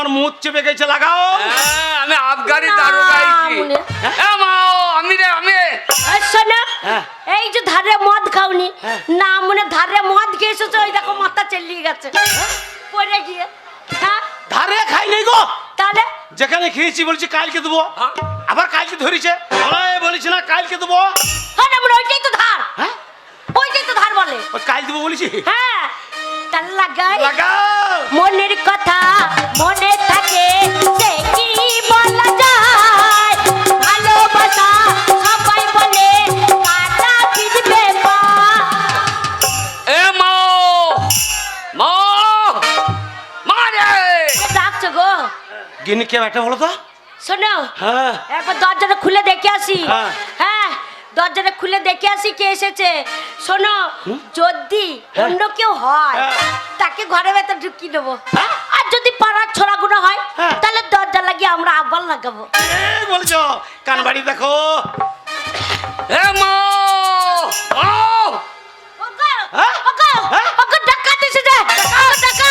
আমার মুখ চেপে গেছে লাগাও। হ্যাঁ, আমি আফগানি হ্যাঁ মা ও, আমি রে আমি এই শোনো। এই যে ধারে মদ খাওনি হ্যাঁ। না মনে ধারে মদ খেয়ে এসেছ ওই দেখো মাথা চেলিয়ে গেছে। পড়ে গিয়ে। হ্যাঁ। ধারে খাই নাই গো। তাহলে? যেখানে খেয়েছি বলছি কালকে দেবো? আবার কালকে ধরেছে। বলেছি না কালকে দেবো। হ্যাঁ না মনে ওইটাই তো ধার। হ্যাঁ। ওইটাই তো ধার বলে। ওই কাল দেবো বলেছি। হ্যাঁ। তাহলে লাগাই। মনের কথা মনে থাকে কি বলা যায়? ভালোবাসা সবাই বলে কাটা খিচবে এ মা মা ও, মা রে। কে ডাকছো গো? গিনি কে একটা বলো তো? শোনো হ্যাঁ। একবার দরজাটা খুলে দেখে আসি। হ্যাঁ। দরজাটা খুলে দেখে আসি কে এসেছে শোনো যদি হ্যাঁ। অন্য কেউ হয় হ্যাঁ। তাকে ঘরে ভেতর ঢুকিয়ে দেবো হ্যাঁ। আর যদি পাড়ার ছোড়াগুলো হয় হ্যাঁ। তাহলে দরজা লাগিয়ে আমরা আবার লাগাবো বলছো কানবাড়ি দেখো এ মা ও, মা ওগো? ওগো? ওগো, ডাকাত এসেছে। ডাকাত, ডাকাত,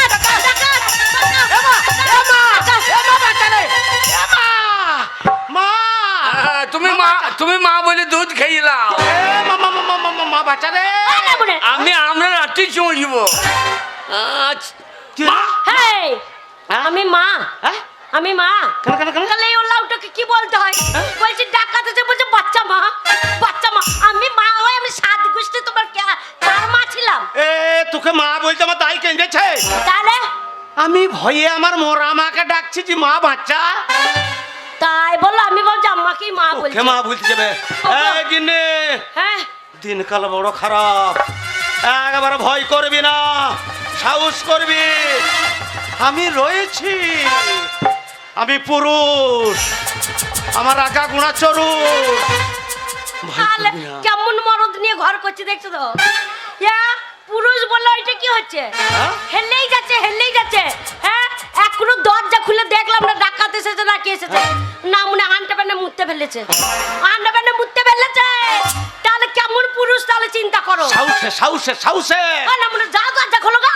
মা তুমি মা বলে দুধ খাইলাম মা মা মা মা মা মা মা বাচ্চা রে আয় না মনে। আমি আমরা রাত্রি হেই, হ্যাঁ? আমি মা। হ্যাঁ? আমি মা। কেন কেন কেন? তাহলে এই ওলাউটাকে কি বলতে হয়? বলছি ডাকাত এসে বলছে বাচ্চা মা বাচ্চা মা। আমি মা হয়ে আমি সাত গোষ্ঠী তোমার কে- কার মা ছিলাম? এ তোকে মা বলতে আমার তাই কেঁদেছে। তাহলে? আমি ভয়ে আমার মোরা মাকে ডাকছি যে মা বাচ্চা। তাই বলো আমি ভাবছি আম্মাকেই মা বলছি। মা বলতে যাবে। গিন্নি হ্যাঁ। দিনকাল বড় খারাপ। একবার ভয় করবি না সাহস করবি। আমি রয়েছি আমি পুরুষ আমার আঁকা গুণা তাহলে কেমন মরদ নিয়ে ঘর করছি দেখছ তো? ইয়া পুরুষ বলল এটা কি হচ্ছে? হ্যাঁ? হেললেই যাচ্ছে হেললেই যাচ্ছে। হ্যাঁ এখনও দরজা খুলে দেখলাম না ডাকাত এসেছে না কি এসেছে। না মনে আন্টা প্যান্টে মুততে ফেলেছে। আন্টা প্যান্টে মুততে ফেলেছে। তাহলে কেমন পুরুষ তাহলে চিন্তা করো। সাহসে সাহসে ও না মনে যাও দরজা খোলো গা।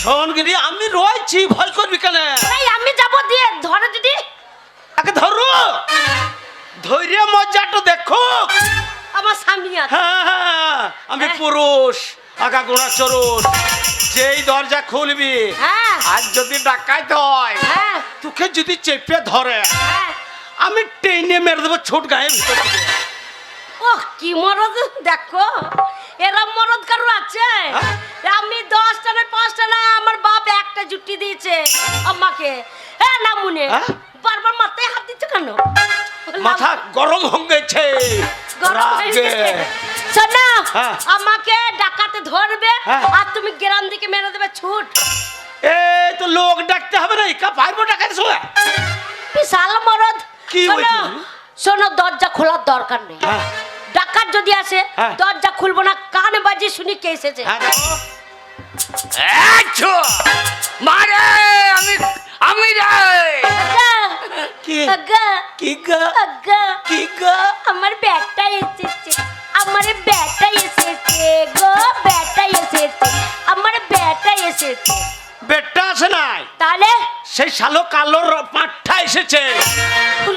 শোন গিরি আমি রয়েছি ভয় করবি কেন? এই আমি যাব দিয়ে ধরে যদি আগে ধরো। ধৈর্য মজাটা দেখো। আমার স্বামী আছে। হ্যাঁ হ্যাঁ, আমি হ্যাঁ। পুরুষ আঁকা গোড়া চরুষ যেই দরজা খুলবি হ্যাঁ। আর যদি ডাকাইতে হয় হ্যাঁ তোকে যদি চেপে ধরে হ্যাঁ আমি টেনে মেরে দেবো ছোট গায়ে ভিতর ও কি মরদ দেখো এরম মরদ কারও আছে হ্যাঁ? আমি দশটা নয় পাঁচটা নয় আমার বাপ একটা জুটি দিয়েছে আমাকে হ্যাঁ না মনে? বারবার মাথায় হাত দিচ্ছ কেন মাথা গরম হয়ে গেছে গরম গেছে। শোনো। আমাকে ডাকাতে ধরবে। আর তুমি গ্রাম দিকে মেরে দেবে ছুট এই তো লোক ডাকতে হবে না কা পারব ডাকাতে সময় বিশাল মরদ। কি শোনো হয়েছে? শোনো দরজা খোলার দরকার নেই। হ্যাঁ। ডাকাত যদি আসে হ্যাঁ। দরজা খুলবো না কান বাজি শুনি কে এসেছে। হ্যাঁ মারে আমি আমি আমার ব্যাগটা এসেছে আমার ব্যাগটা এসেছে গো ব্যাগটা এসেছে আমার ব্যাগটা এসেছে। বেটটা আছে নাই? তাহলে? সেই শালো কালোর পাঠা এসেছে।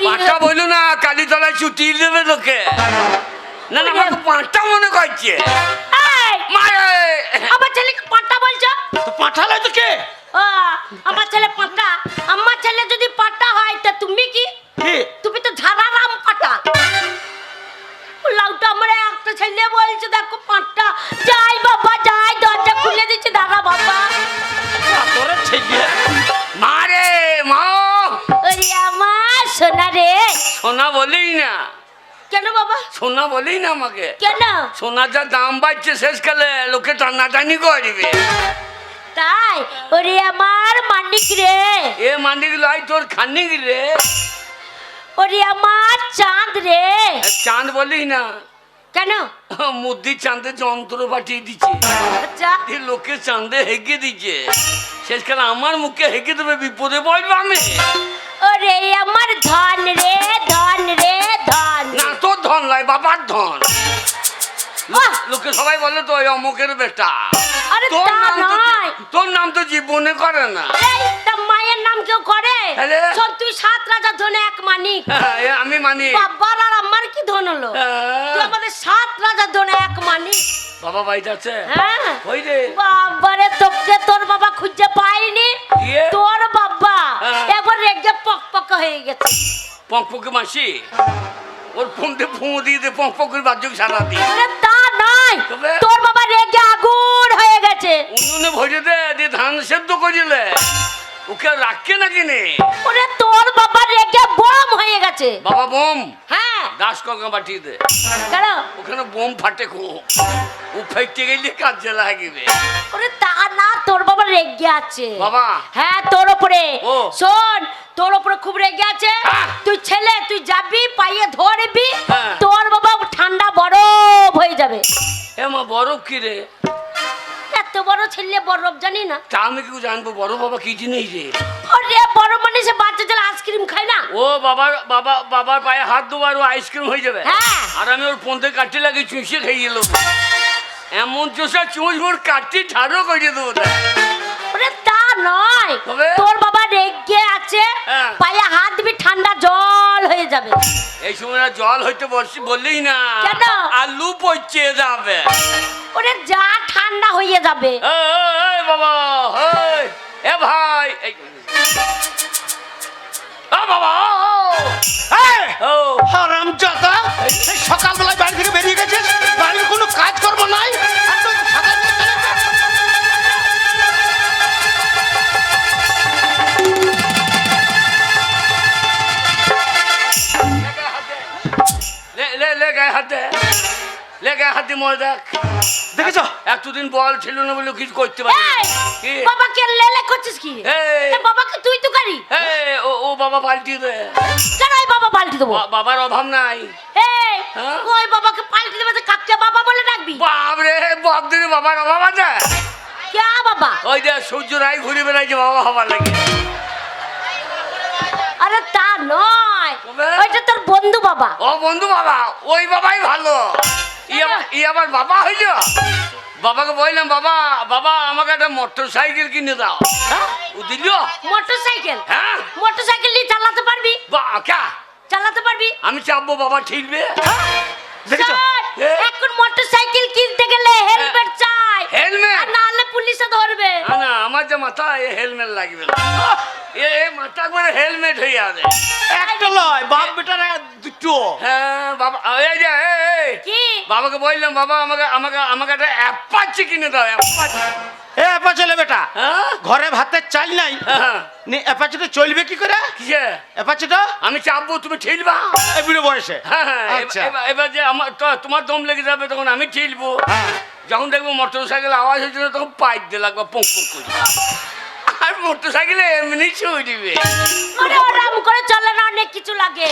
পাঁচটা বলল না কালীতলায় ছুটি দেবে তোকে না না আমাকে পাঁচটা মনে করছে। আমার ছেলেকে পাঁটা বলছো? তো তো কে? আমার ছেলে পাঁটা আমার ছেলে যদি পাঁটা হয় তা তুমি কি? তুমি তো ঝাড়ারাম পাটা। লাউটা আমার একটা ছেলে বলছে দেখো পাঁচটা যাই বাবা যাই। বলেই না। কেন বাবা? সোনা বলেই না আমাকে। কেন? সোনার যা দাম বাড়ছে শেষকালে লোকে টানাটানি করবে। তাই? ওরে আমার মানিক রে। এ মানিক লাই তোর খানিক রে। ওরে আমার চাঁদ রে। চাঁদ বলেই না। কেন? মুদি চাঁদে যন্ত্র পাঠিয়ে দিচ্ছে। আচ্ছা। লোকে চাঁদে হেগে দিচ্ছে। শেষকালে আমার মুখে হেগে দেবে বিপদে পড়বে আমি। ওরে আমার ধন রে ধন রে ধন। না তোর ধন লাই বাবার ধন। লোকে সবাই বলে তো অমুকের বেটা। তোর নাম তো তোর নাম তো জীবনে করে না। তা মায়ের নাম কেউ করে। শোন তুই সাত রাজা ধনে এক মানিক। হ্যাঁ, আমি মানি বাবার আর আমার কি ধন হলো? হ্যাঁ। তুই আমাদের সাত রাজা ধনে এক মানিক। বাবা বাড়িতে আছে? হ্যাঁ। ওই রে? বাবারে তোকে তোর বাবা খুঁজে পাইনি। দিয়ে? তোর বাবা হ্যাঁ। এবার রেগে পক পক হয়ে গেছে। পঙ্ককে মাসি? ওর ফোনতে ফুঁ দিয়ে দে পঙ্ককের বাদ্যক সারা দিয়ে আরে তা নয়। তোর বাবা রেগে আগুন হয়ে গেছে। উনুনে ভরে দে দিয়ে ধান সেদ্ধ করিলে ওকে আর রাখকে না? কিনে ওরে তোর বাবা রেগে বম হয়ে গেছে। বাবা বোম? হ্যাঁ। দাস কলকা পাঠিয়ে দে। কেন? ওখানে বোম ফাটে ও ফেটে গেলে কাজে লাগবে। ওরে তা না তোর বাবা রেগে আছে। বাবা। হ্যাঁ তোর উপরে শোন তোর উপরে খুব রেগে আছে। তুই ছেলে তুই যাবি পাইয়ে ধরবি। হ্যাঁ। তোর বাবা ঠান্ডা বরফ হয়ে যাবে। এ মা বরফ কি রে? এত বড় ছেলে বরফ জানি না। তা আমি কি জানব? বড় বাবা কি জিনিস রে? বড় মানে সে বাচ্চা ছেলে আইসক্রিম খায় না? ও বাবার বাবা বাবার পায়ে হাত দেবার ও আইসক্রিম হয়ে যাবে। হ্যাঁ। আর আমি ওর ফোনতে কাটতে লাগে চুষে খেয়ে গেল এমন চোষা চুষ ওর কাটতে ঠাড়ো করে দেবো। ওরে তা নয়। তোর রেগে আছে হ্যাঁ। পায়ে হাত দিবি ঠান্ডা জল হয়ে যাবে। এই সময় জল হইতে বসছি বললেই না। কেন? আলু পচে যাবে। ওরে যা ঠান্ডা হয়ে যাবে। বাবা এই, এ ভাই বাবা হারাম জাদা সকালবেলায় বাড়ি থেকে বেরিয়ে গেছিস? বাড়ির কোনো কাজ কর্ম নাই একদম হাত দি মরে দেখ। দেখেছ? এতদিন বল ছিল না বলে কিছু করতে পারি কি? বাবাকে লেলে করছিস কি? বাবাকে তুই তো কারি ও ও বাবা পাল্টি দে। কেন ওই বাবা পাল্টি দেবো? বাবার অভাব নাই। হ্যাঁ? ওই বাবাকে পাল্টি দেবে তো কাকে বাবা বলে ডাকবি? বাপরে বাপ দিনে বাবার অভাব আছে। কে বাবা? ওই যে সূর্য রায় ঘুরে বেড়াইছে বাবা হবার লাগে। আরে তা নয়। ওইটা তোর বন্ধু বাবা। ও বন্ধু বাবা ওই বাবাই ভালো। ই আবার- বাবা হইল। বাবাকে বললাম বাবা বাবা আমাকে একটা মোটর সাইকেল কিনে দাও। ও দিল। মোটর সাইকেল হ্যাঁ। মোটর সাইকেল নিয়ে চালাতে পারবি? বা কা? চালাতে পারবি? আমি চাপবো বাবা ঠিকবে? দেখেছ? শোন, এ? এখন মোটর সাইকেল কিনতে গেলে হেলমেট চাই। হেলমেট? আর নাহলে পুলিশে ধরবে। না না আমার যে মাথা এ হেলমেট লাগবে না। এ এ মাথা করে হেলমেট হয়ে যাবে একটা লয় বাপ বেটার দুটো হ্যাঁ বাবা এই যে এই, এই। কি? বাবাকে বললাম বাবা আমাকে আমাকে আমাকে একটা অ্যাপাচি কিনে দাও অ্যাপাচি। এ অ্যাপাচেলে বেটা হ্যাঁ? ঘরে ভাতের চাল নাই। হ্যাঁ। নি অ্যাপাচিটা চলবে কি করে? অ্যাপাচিটা? আমি চাপবো তুমি ঠিলবা বয়সে। হ্যাঁ হ্যাঁ আচ্ছা। এবার- যে আমার তোমার দম লেগে যাবে তখন আমি ঠিলবো হ্যাঁ। যখন দেখব মোটর সাইকেল আওয়াজ হয়েছে না, তখন পাইপ দিয়ে লাগবে পঙ্ক পঙ্ক করে। আর মোটর সাইকেলে এমনি ছুঁয়ে দিবে আরে ওরাম করে চলে না অনেক কিছু লাগে।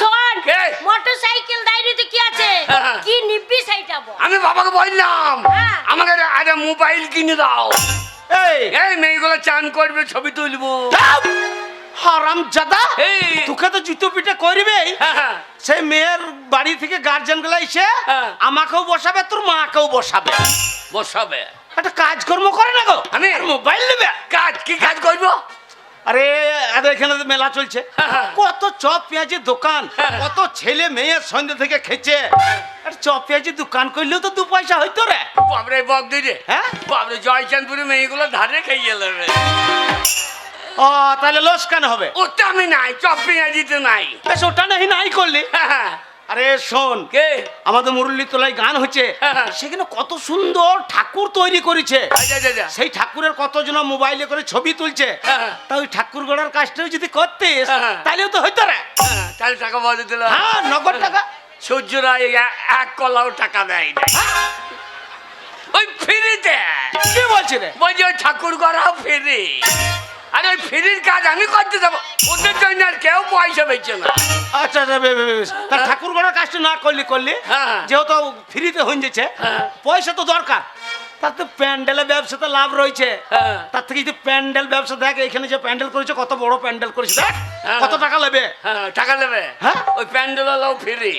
শোন কে? মোটর সাইকেল ডায়েরিতে কি আছে। কি নিবি সেইটা বল আমি বাবাকে বললাম হ্যাঁ। আমাকে একটা- একটা মোবাইল কিনে দাও এই এই মেয়েগুলো চান করবে ছবি তুলবো! হারাম জাদা এই তোকে তো জুতো পিঠে করবেই হ্যাঁ, হ্যাঁ। সেই মেয়ের বাড়ি থেকে গার্জেনগুলা এসে হ্যাঁ। আমাকেও বসাবে তোর মাকেও বসাবে বসাবে একটা কাজকর্ম করে না গো? আমি- মোবাইল নেবে? কাজ কি কাজ করব? আরে এখানে মেলা চলছে। হ্যাঁ। কত চপ পেঁয়াজের দোকান হ্যাঁ। কত ছেলে মেয়ে সন্ধ্যে থেকে খেছে আর চপ পেঁয়াজের দোকান করলেও তো দু পয়সা হইতো রে। বাবরে বক দিদি হ্যাঁ? বাবরে জয়চাঁদপুরে মেয়েগুলো ধারে খেয়ে এলো রে। ও তাহলে লস কেন হবে? ওটা আমি নাই চপ পেঁয়াজিতে নাই। বেশ ওটা নাহি নাই করলি। হ্যাঁ, আরে শোন কে? আমাদের মুরল্লি তোলায় গান হচ্ছে। হ্যাঁ। সেখানে কত সুন্দর ঠাকুর তৈরি করেছে। সেই ঠাকুরের কতজন মোবাইলে করে ছবি তুলছে? হ্যাঁ। তা ওই ঠাকুর গড়ার কাজটাও যদি করতিস হ্যাঁ। তাহলেও তো হইতো রে হ্যাঁ, তাহলে টাকা বাজে দিল হ্যাঁ নগদ টাকা। সূর্যরা এই এ- এক কলাও টাকা দেয় না ওই ফ্রিতে। কি বলছি রে? বলছি ওই ঠাকুর করাও ফ্রি। আরে ওই ফ্রির কাজ আমি করতে যাব। ওদের জন্য আর কেউ পয়সা পেয়েছে না। আচ্ছা আচ্ছা বে- বে- বে- তা ঠাকুর গড়ার কাজটা না করলি করলি। হ্যাঁ। যেহেতু ফ্রিতে হয়ে যাচ্ছে হ্যাঁ। পয়সা তো দরকার। তার তো প্যান্ডেলের ব্যবসাতে লাভ রয়েছে হ্যাঁ। তার থেকে যদি প্যান্ডেল ব্যবসা দেখ এখানে যে প্যান্ডেল করেছে কত বড় প্যান্ডেল করেছে দেখ হ্যাঁ। কত টাকা নেবে হ্যাঁ টাকা নেবে হ্যাঁ? ওই প্যান্ডেল ফ্রি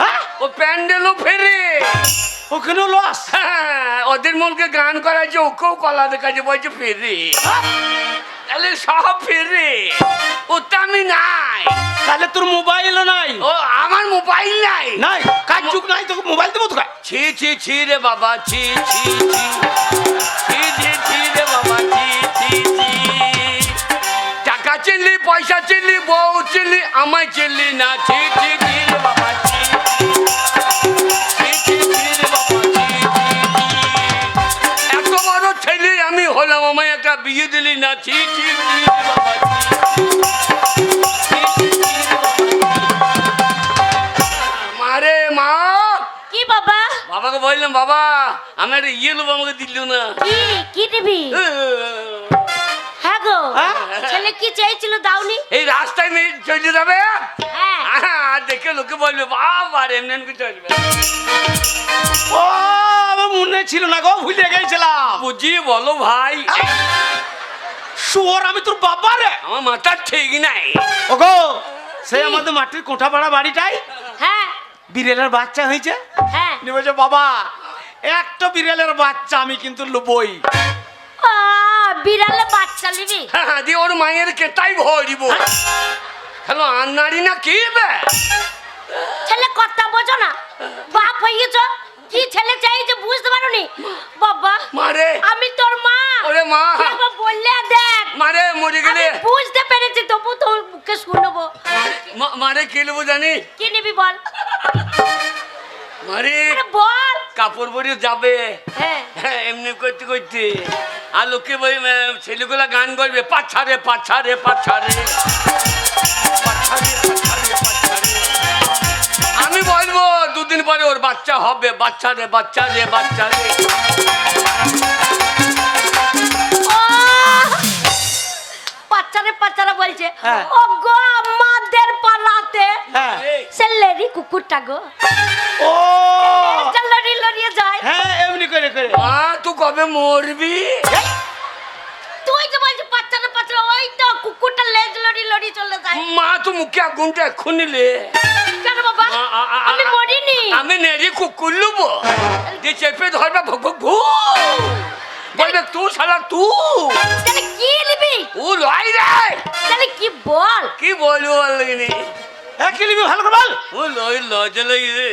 হ্যাঁ ও প্যান্ডেলও ফেরে ওখানেও লস হ্যাঁ, ওদের মনকে গান করাইছে ওকেও কলা দেখাচ্ছে বলছে ফেরে। তাহলে সব ফেরে। ওটা আমি নাই। তাহলে তোর মোবাইলও নাই? ও আমার মোবাইল নাই। নাই? কাজ যুগ নাই? তোকে মোবাইল দেবো তো ছি ছি ছি রে বাবা ছি ছি ছি। ছি ছি ছি রে বাবা ছি ছি ছি। টাকা চিনলি পয়সা চিনলি বউ চিনলি আমায় চিনলি না। ছি ছি ছি রে বাবা। হলাম আমায় একটা বিয়ে দিলি না? ছি। মারে মা! কি বাবা? বাবাকে বললাম বাবা আমি একটা ইয়ে আমাকে দিল না। কি? কি নিবি হ্যাঁ গো হ্যাঁ? ছেলে কি চেয়েছিল দাওনি? এই রাস্তায় মেয়ে চলে যাবে? হ্যাঁ। আহা, দেখে লোকে বলবে বাবা রে, এমনি এমনি চলবে। ও! আমার মনে ছিল না গো ভুলে গেছিলাম। বুঝিয়ে বলো ভাই। শুয়োর আমি তোর বাবা রে। আমার মাথা ঠিক নাই। ওগো সে আমাদের মাটির কোঠা পাড়া বাড়িটাই? হ্যাঁ। বিড়ালের বাচ্চা হয়েছে? হ্যাঁ। বলছে বাবা একটা বিড়ালের বাচ্চা আমি কিন্তু লবই। আ, বিড়ালে বাচ্চা নিবি? হ্যাঁ, দিয়ে ওর মায়ের কেটাই ভরিব হ্যালো আন্নারি না কি বে? ছেলে কথা বোঝো না। বাপ হইয়েছ কি ছেলে চাইছে বুঝতে পারোনি? বাবা মারে। আমি তোর মা। ওরে মা। একবার বললে দেখ? মারে মরে গেলে। বুঝতে পেরেছি তবু তোর মুখে শুনব মারে কি নেব জানি? কি নিবি বল? মারে বল। কাপড় পরে যাবে। হ্যাঁ। হ্যাঁ এমনি করতে করতে। আর লোকে বই ছেলেগুলা গান করবে। পাছারে পাছারে, পাছারে, পাছারে। আমি বলব দুদিন পরে ওর বাচ্চা হবে। বাচ্চা রে বাচ্চা রে বাচ্চারে বাচ্চারা বলছে হ্যাঁ। ও গো আমাদের পালাতে হ্যাঁ। কুকুরটা গো। ও! লড়িয়ে যায়। হ্যাঁ এমনি করে করে। মা তুই কবে মরবি? তুই যে বলছিস বাচ্চারা বাচ্চারা ওই তো কুকুরটা লেজ লড়ি লড়ি চলে যায়। মা তো মুখে আগুনটা নিলে কেন বাবা আমি মরিনি। আমি নেড়ি কুকুর লুবো দিয়ে চেপে ধরবে ভুক ভুক ভু। বলবে তুই শালা তুই তাহলে কি নিবি ও লয় রে তাহলে কি বল? কি বলব বলনি হ্যাঁ কি নিবি ভালো করে বল। ও লয় লজে লই রে।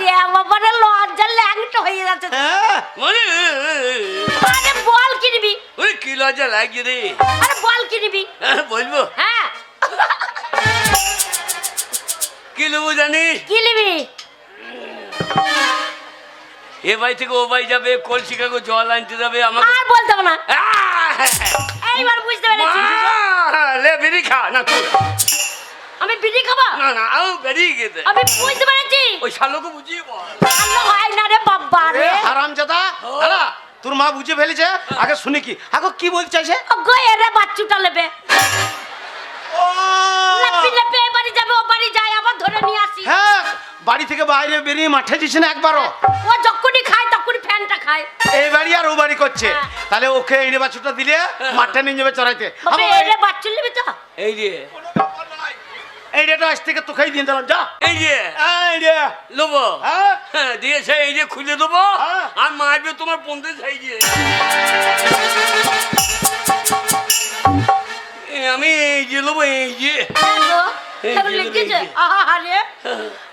দে বাবা রে লজ্জা ল্যাংটা হয়ে যাচ্ছে? মানে আরে বল কি নিবি? ওই কি লজা লাগে রে। আরে বল কি নিবি? হ্যাঁ, বলব। হ্যাঁ কি নেব জানিস কি নিবি? এ বাড়ি থেকে ও বাড়ি যাবে কলসি কাকু জল আনতে যাবে আমাকে আর বলতে হবে না। এইবার বুঝতে পেরেছি। লে বেরি খা। না তুই। আমি বিড়ি খাব? না না আও বেরিয়ে গেছে আমি বুঝতে পেরেছি। ওই শালোকে বুঝিয়ে বল। হয় না রে বাবা রে। হারাম জাদা। দাদা তোর মা বুঝে ফেলেছে। আগে শুনি কি। আগে কি বলতে চাইছে? গো এরে বাচ্চুটা নেবে। ও! লেপি লেপি বাড়ি যাবে ও বাড়ি যায়। বাড়ি থেকে বাইরে বেরিয়ে মাঠে দিচ্ছে না একবারও। ও যখনই খায় তখনই ফ্যানটা খায়। এই বাড়ি আর ও বাড়ি করছে। হ্যাঁ। তাহলে ওকে এনে বাছুরটা দিলে মাঠে নিয়ে যাবে চড়াইতে। আমার এরে বাচ্চু নিবি তো। এই যে। এই রেটা আজ থেকে তোকেই দিয়ে দিলাম যা। এই যে। এই রে। লোবো হ্যাঁ। হ্যাঁ দিয়েছে এই যে খুলে দেবো। হ্যাঁ। আর মারবে তোমার পঞ্চাশ এই যে আমি এই যে লোবো এই যে।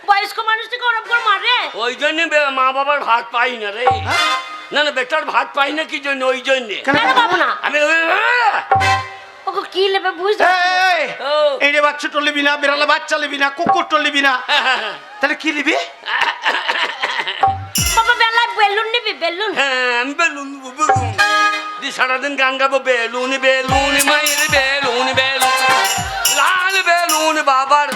বয়স্ক মানুষটিকে ওরকম করে মারে? ওই জন্য মা বাবার ভাত পাই না রে। হ্যাঁ? না না বেটার ভাত পাই না কি জন্য? ওই পাবো না? আমি ওকে কি নেবে বুঝতে এই, পারছি না। এই, ও। এই রে বাচ্চুটা নিবি না বিড়ালে বাচ্চা তাহলে কি বাবা বেলায় বেলুন নিবি বেলুন? হ্যাঁ আমি বেলুন বেলুন। সারাদিন গান গাবো বেলুন বেলুন মায়ের বেলুন বেলুন। বেলুন বাবার।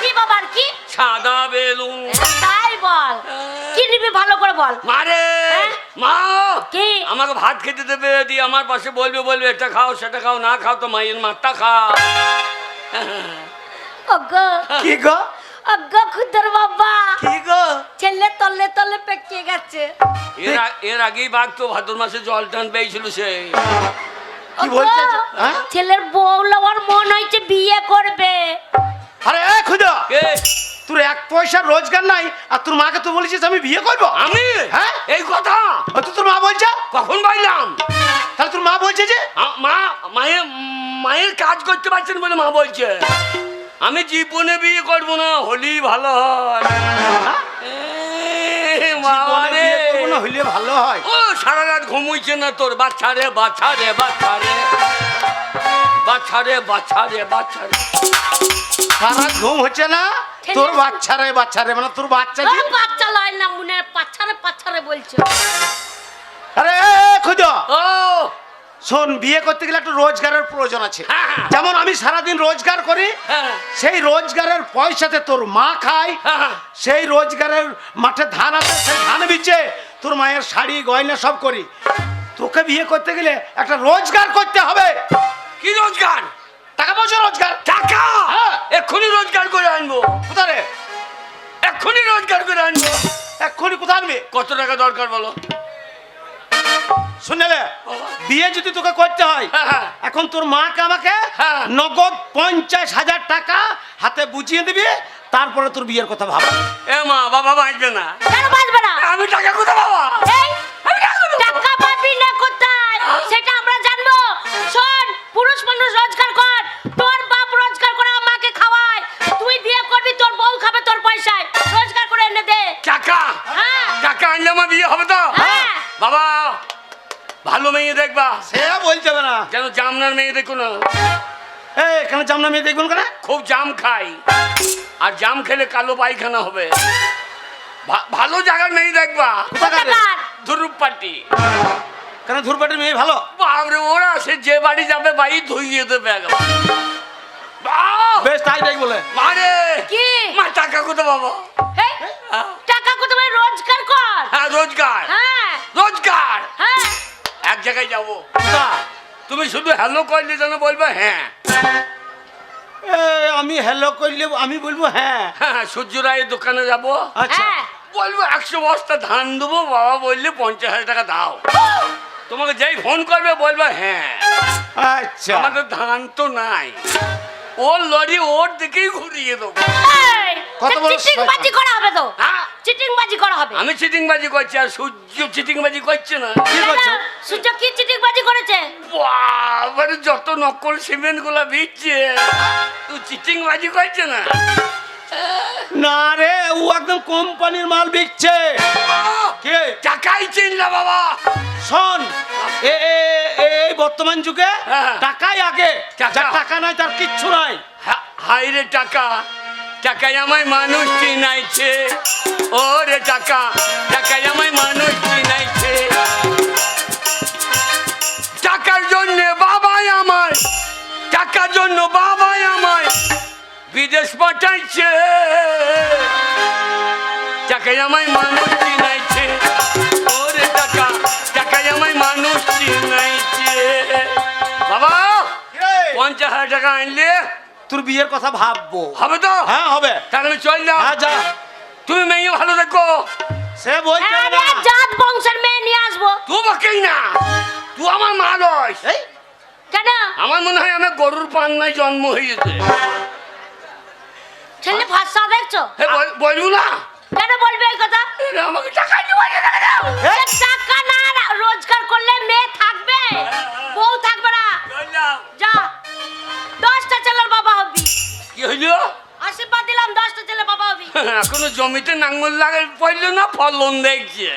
কি বাবার কি? সাদা বেলুন। তাই বল। কি নিবি ভালো করে বল। মারে হ্যাঁ? মা! কি? আমাকে ভাত খেতে দেবে দিয়ে আমার পাশে বলবে বলবে এটা খাও সেটা খাও না খাও তো মায়ের মাঠটা খাও। ওগো। কি গো? ওগো খুদর বাবা। কি গো? ছেলে তলে তলে পেকে গেছে। এর এর আগেই বাঘ তো ভাদ্র মাসে জল টান পেয়েছিল সে। কি বলছে? হ্যাঁ? ছেলের বউ লওয়ার মন হয়েছে বিয়ে করবে। আরে এ খুদা! কে? তোর এক পয়সা রোজগার নাই আর তোর মাকে তুই বলেছিস আমি বিয়ে করব? আমি? হ্যাঁ? এই কথা? তো তোর মা বলছে? কখন তাহলে তোর মা বলছে যে? মা মায়ের মায়ের কাজ করতে পারছেন বলে মা বলছে। আমি জীবনে বিয়ে করব না হলি ভালো হয়। এ, মা রে। হইলে ভালো হয়। ও সারা রাত ঘুমুইছে না তোর। বাচ্চা রে বাচ্চা রে বাচ্চা রে। বাচ্চা রে বাচ্চা রে বাচ্চা রে। সারা ঘুম হচ্ছে না? তোর বাচ্চা রে বাচ্চা রে মানে তোর বাচ্চা যে বাচ্চা লয় না মনে রে পাচ্ছারে পাচ্ছারে বলছে। আরে খুঁজ। ও। শোন বিয়ে করতে গেলে একটা রোজগারের প্রয়োজন আছে। হ্যাঁ। যেমন আমি সারাদিন রোজগার করি হ্যাঁ সেই রোজগারের পয়সাতে তোর মা খায় হ্যাঁ। সেই রোজগারের মাঠে ধান আছে সেই ধান বিচে তোর মায়ের শাড়ি গয়না সব করি। তোকে বিয়ে করতে গেলে একটা রোজগার করতে হবে। কি রোজগার? টাকা পয়সা রোজগার। টাকা? হ্যাঁ। এক্ষুনি রোজগার করে আনব। কোথায় এক্ষুনি রোজগার করে আনব। এক্ষুনি কোথায় আনবি? কত টাকা দরকার বলো? শুনলে বিয়ে যদি তোকে করতে হয় হ্যাঁ, হ্যাঁ। এখন তোর মাকে আমাকে। নগদ পঞ্চাশ হাজার টাকা হাতে বুঝিয়ে দিবি তারপরে তোর বিয়ের কথা ভাব। এ মা বাবা বাঁচবে না। কেন বাঁচবে না? আমি টাকা কোথা বাবা এই টাকা পাবি? না কোথায়? সেটা আমরা জানব। শোন পুরুষ মানুষ রোজগার কর। তোর বাপ রোজগার করে আমাকে খাওয়ায়। তুই বিয়ে করবি তোর বউ খাবে তোর পয়সায়। রোজগার করে এনে দে। টাকা? হ্যাঁ। টাকা আনলে আমার বিয়ে হবে তো? হ্যাঁ। বাবা ভালো মেয়ে দেখবা। সে বলতে হবে না। যেন জামনার মেয়ে দেখো না। এই এখানে জামনা মেয়ে দেখবেন কেন খুব জাম খাই। আর জাম খেলে কালো পায়খানা হবে। ভালো জায়গার মেয়ে দেখবা? ধুরুপ পাটি কেন ধূরপাটির মেয়ে ভালো? বাবরে ওরা সে যে বাড়ি যাবে বাড়ি ধুইয়ে দেবে একবার। বেশ তাই দেখ বলে। মারে কি? মা টাকা কোথা বাবা এই, টাকা কোথায় রোজগার কর। হ্যাঁ রোজগার। হ্যাঁ। রোজগার! হ্যাঁ। এক জায়গায় যাব। তুমি শুধু হ্যালো করলে যেন বলবে হ্যাঁ। আমি হ্যালো করলে আমি বলব হ্যাঁ। হ্যাঁ সূর্য রায়ের দোকানে যাব। আচ্ছা। হ্যাঁ। বলব একশো বস্তা ধান দেবো বাবা বললে পঞ্চাশ হাজার টাকা দাও। তোমাকে যেই ফোন করবে বলবে হ্যাঁ। আচ্ছা। আমাদের ধান তো নাই। ওর লরি ওর দিকেই ঘুরিয়ে দেবো। এই, কত বড় চিটিং বাজি করা হবে তো? হ্যাঁ। চিটিং বাজি করা হবে। আমি চিটিংবাজি করছি আর সূর্য চিটিংবাজি করছে না। কি করছ সূর্য কি চিটিং বাজি করেছে বাবারে যত নকল সিমেন্টগুলা বিচ্ছে তুই চিটিংবাজি করছে না? না রে ও একদম কোম্পানির মাল বিকছে। কে? টাকাই চিনলা বাবা। শোন এ এই বর্তমান যুগে হ্যাঁ। টাকাই আগে টাকা। যার টাকা? নাই তার কিচ্ছু নাই। হাই রে টাকা টাকায় আমায় মানুষ চিনাইছে। ও রে টাকা টাকায় আমায় মানুষ টাকার জন্য বাবাই আমায় বিদেশ পাঠাইছে। টাকায় আমায় মানুষ চিনাইছে। ও রে টাকা টাকায় আমায় মানুষ চিনাইছে। বাবা পঞ্চাশ হাজার টাকা আনলে তোর বিয়ের কথা ভাববো। হবে তো? হ্যাঁ হবে। তাহলে আমি চললাম হ্যাঁ যা। তুমি মেয়ে ভালো দেখো সে বলছে হ্যাঁ না। জাত বংশের মেয়ে নিয়ে আসব। তুই বাকেই না। তুই আমার মা নয় কেন আমার মনে হয় আমার গরুর পান্নায় জন্ম হয়েছে। ছেলে ভাষা দেখছ? বলব না কেন বলবে এই কথা? আমাকে টাকা দিবে না, টাকা না রোজগার করলে মেয়ে থাকবে। বউ থাকবে না। যা দশটা ছেলের বাবা হবি। কি হইল? আশীর্বাদ দিলাম দশটা ছেলে বাবা হবি। এখনও জমিতে নাঙ্গল লাগাই পড়ল না ফলন দেখছে।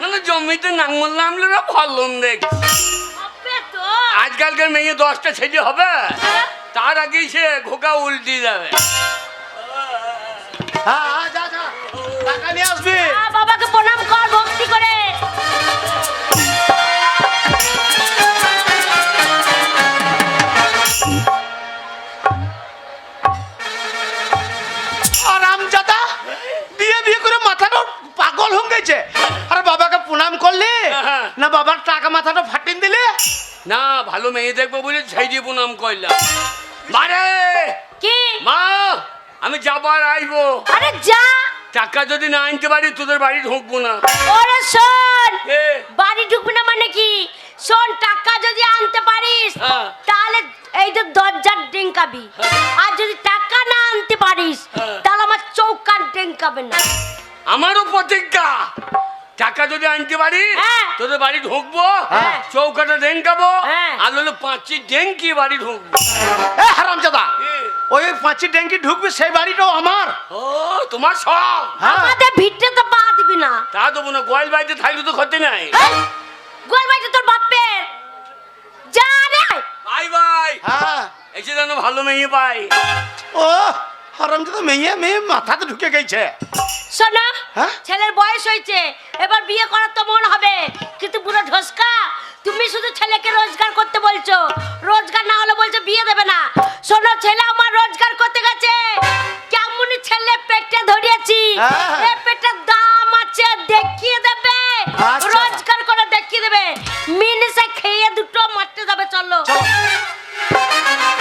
না না জমিতে নাঙ্গল নামলো না ফলন দেখছে। আজকালকার মেয়ে দশটা ছেলে হবে। হ্যাঁ? তার আগেই সে ঘোকা উল্টি যাবে হ্যাঁ হ্যাঁ, যা যা। টাকা নিয়ে আসবি। ভালো মেয়ে দেখব বলে ঝাইজি প্রণাম করলাম মারে কি? মা আমি যাবার আইবো। আরে যা! টাকা যদি না আনতে পারি তোদের বাড়ি ঢুকবো না। ওরে শোন! বাড়ি ঢুকবি না মানে কি? শোন টাকা যদি আনতে পারিস হ্যাঁ। তাহলে এই যে দরজার ডিঙ্কাবি। হ্যাঁ। আর যদি টাকা না আনতে পারিস হ্যাঁ। তাহলে আমার চৌকার যাবেন না। আমারও প্রতিজ্ঞা। টাকা যদি আনতে পারি হ্যাঁ। তোদের বাড়ি ঢুকবো হ্যাঁ। চৌকাটা ডেঙ্কাবো হ্যাঁ। আর হলো পাঁচটি ডেঙ্কি বাড়ি ঢুকবো। এ হারামজাদা ওই পাঁচি ট্যাঙ্কি ঢুকবে সেই বাড়িটাও আমার। ও তোমার সব। আমাদের ভিড়তে তো পা দিবি না। তা দেবো না গোয়াল বাড়িতে থাকলে তো ক্ষতি নাই। গোল বাড়িতে তোর বাপের। যা রে। Bye bye. হ্যাঁ। এসে যেন ভালো মেয়ে পাই। ও হারামজাদা মেয়ে মেয়ে মাথাতে ঢুকে গেছে। শোনা হ্যাঁ? ছেলের বয়স হয়েছে এবার বিয়ে করার তো মন হবে। কিন্তু পুরো ঢোসকা তুমি শুধু ছেলেকে রোজগার করতে বলছো। রোজগার না হলে বলছো বিয়ে দেবে না। শোনো ছেলে আমার রোজগার করতে গেছে। কেমন ছেলে পেটে ধরিয়েছি। হ্যাঁ। এ পেটের দাম আছে দেখিয়ে দেবে। আচ্ছা। রোজগার করে দেখিয়ে দেবে। মিনিসে খেয়ে দুটো মারতে যাবে চলো। চলো।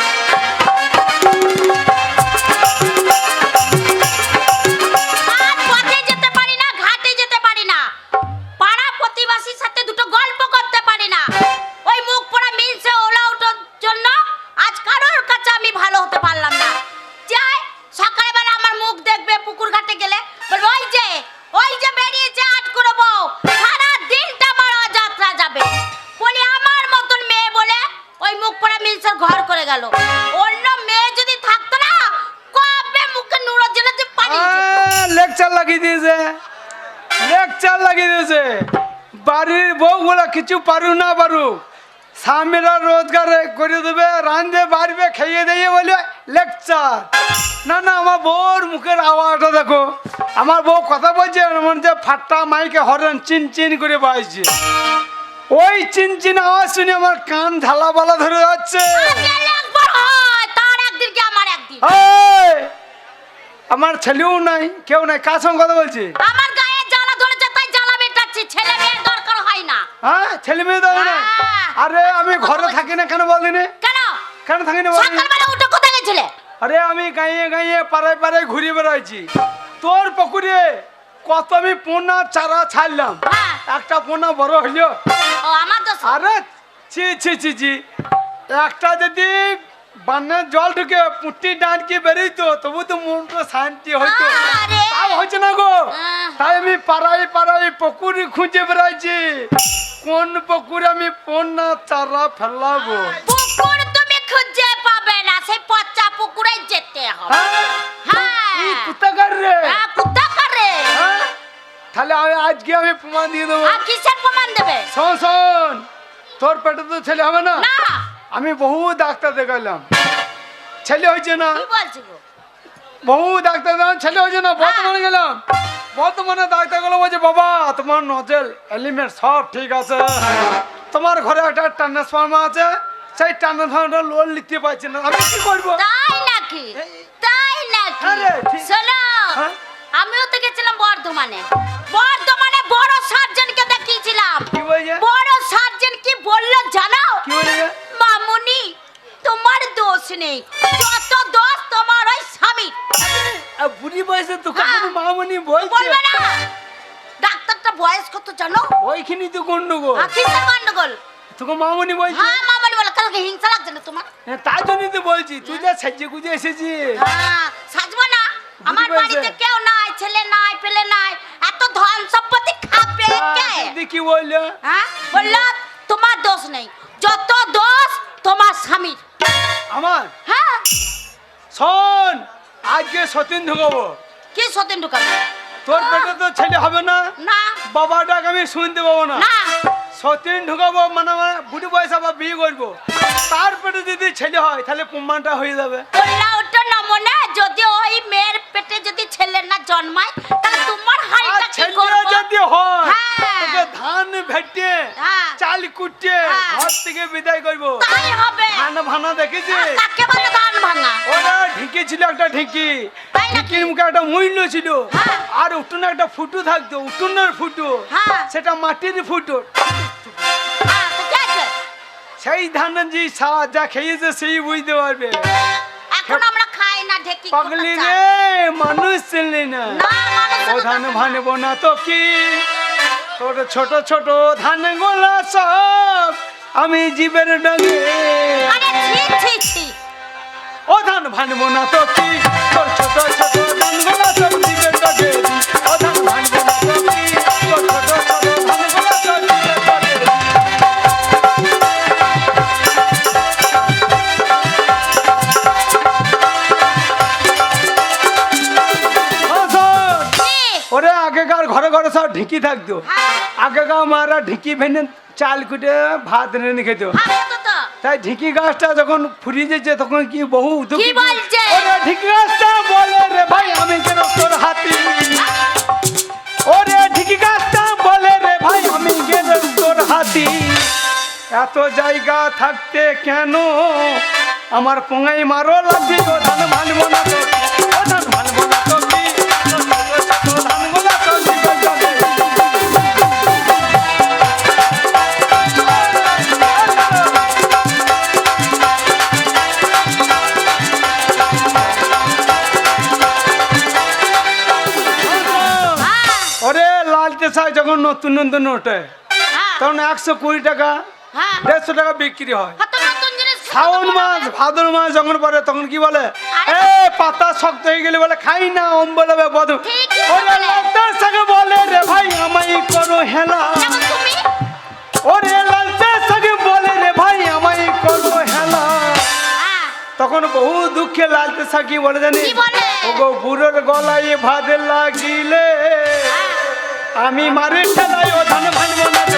আমার বউ কথা বলছে মনে হচ্ছে ফাট্টা মাইকে হরেন চিন চিন করে বাজছে। ওই চিন চিন আওয়াজ শুনে আমার কান ঝালা বালা ধরে যাচ্ছে। আমার ছেলেও নাই কেউ নাই কার সঙ্গে কথা বলছে? আমার গায়ে জ্বালা ধরেছে তাই জ্বালা মেটাচ্ছি ছেলে মেয়ের দরকার হয় না। হ্যাঁ ছেলে মেয়ে দাও না হ্যাঁ। আরে আমি ঘরে থাকি না কেন বলদিনে? কেন? কেন থাকি না বলদিনি? সকালবেলা উঠে কোথায় গেছিলে? আরে আমি গাইয়ে গাইয়ে পাড়ায় পাড়ায় ঘুরে বেড়াইছি। তোর পুকুরে কত আমি পোনা চারা ছাড়লাম। হ্যাঁ। একটা পোনা বড় হইল। আরে ছি ছি ছি ছি। একটা যদি বান্নের জল ঢুকে পুঁটি ডাঁটকে বেরোইতো তবু তো মনটা শান্তি হইতো। তাও হচ্ছে না গো। আহ। তাই আমি পাড়ায় পাড়ায় পুকুরি খুঁজে বেড়াইছি। কোন পুকুরে আমি পোনা চারা ফেলাবো? পুকুর তুমি খুঁজে পাবে না সেই পচা পুকুরে যেতে হবে। হ্যাঁ? হ্যাঁ রে হ্যাঁ, কোথা করে হ্যাঁ? তাহলে আমি আজকে আমি প্রমাণ দিয়ে দেবো। আর কিসের প্রমাণ দেবে? শোন শোন। তোর পেটে তো ছেলে হবে না? না। আমি বহু ডাক্তার দেখাইলাম ছেলে হয়েছে না? কি বলছি গো? বহু ডাক্তার দেখালাম ছেলে হয়েছে না? বর্তমানে গেলাম। বর্তমানে ডাক্তারগুলো বলছে বাবা তোমার নজেল এলিমেন্ট সব ঠিক আছে। তোমার ঘরে একটা ট্রান্সফর্মার আছে। সেই ট্রান্সফর্মারটা লোন নিতে পারছি না। আমি কি করব? তাই নাকি? তাই শোনো হ্যাঁ? আমিও তো গেছিলাম বর্ধমানে। বর্ধমানে বড় সার্জনকে দেখিয়েছিলাম। বড় সার্জন কি বলল জানো? মামুনি তোমার দোষ নেই। যত দোষ তোমার ওই স্বামী। বুড়ি বয়সে তো কখনো হ্যাঁ। মামনি বলছে? বলবে না। ডাক্তারটা বয়স কত জানো? ওইখানে তো গন্ডগোল। আর কিসের গন্ডগোল? তোকে মামনি বলছে? হ্যাঁ মামুনি বলে কালকে হিংসা লাগছে না তোমার? হ্যাঁ, তাই জন্যই তো বলছি। তুই যা সাজ্জে গুজে এসেছিস। হ্যাঁ সাজবো না। আমার বাড়িতে কেউ নাই ছেলে নাই পেলে নাই এত ধন সম্পত্তি খাবে কে? কি বলল? হ্যাঁ? বলল তোমার দোষ নেই। যত দোষ তোমার স্বামীর। আমার? হ্যাঁ। শোন আজকে সতীন ঢুকাবো। কি সতেন ঢুকাবে? তোর পেটে তো ছেলে হবে না। না। বাবা ডাক আমি শুনতে পাবো না। না। সতীন ঢুকাবো মানে বুড়ি বয়স আবার বিয়ে করব। তার পেটে যদি ছেলে হয় তাহলে প্রমাণটা হয়ে যাবে। ওটা নমুনা যদি ওই মেয়ের পেটে যদি ছেলে না জন্মায় তাহলে তোমার হাড়িটা কি করব যদি হয় হ্যাঁ। তোকে ধান ভেটে হ্যাঁ। চাল কুটে হ্যাঁ। ঘর থেকে বিদায় করব তাই হবে ধান ভানা দেখেছি কাকে বলে ধান ভাঙা ওরা ঢিকি ছিল একটা ঢিকি ঢিকির মুখে একটা মূল্য ছিল। আর উঠোনে একটা ফুটো থাকতো উঠোনের ফুটো। সেটা মাটির ফুটো? সেই ধান যে যা খেয়েছে সেই বুঝতে পারবে এখন ঢেকি পাগলি রে। মানুষ চিনলি না। ও ধান। ভানবো না তো কি? তোর ছোট ছোট ধান গোলা সব আমি জীবের ছি ও ধান ভানবো না তো কি? তোর ছোট ছোট ধান গোলা সব জীবের ডগে ঢিকি থাকতো। আগেকার মারা ঢিকি ভেঙে চাল কুটে ভাত রেঁধে খেত। তাই ঢিকি গাছটা যখন ফুরিয়ে যাচ্ছে তখন কি বহু ঢিকি গাছটা বলে রে ভাই আমি কেন তোর হাতি ওরে ঢিকি গাছটা বলে রে ভাই আমি কেন তোর হাতি এত জায়গা থাকতে কেন আমার পোঙাই মারো লাগছে ও ধান ভানবো না তো ও ধান ভানবো না তো লালতে শাক যখন নতুন নতুন ওঠে হ্যাঁ, তখন একশো কুড়ি টাকা হ্যাঁ। দেড়শো টাকা বিক্রি হয় কত শ্রাবণ মাস হয়। ভাদর মাস যখন পরে তখন কি বলে এ পাতা শক্ত হয়ে গেলে বলে খাই না অম বলবে বধু ঠিকই ওরে বলে। বলে রে ভাই আমায় করো হেলা ওরে লালতে শাকে বলে রে ভাই আমায় করো হেলা হ্যাঁ, তখন বহু দুঃখে লালতে শাকি বলে জানি বলে? ওগো বুড়োর গলায় ভাদ লাগিলে হ্যাঁ। আমি মারি ঠেলাই ও ধান ভাঙবো না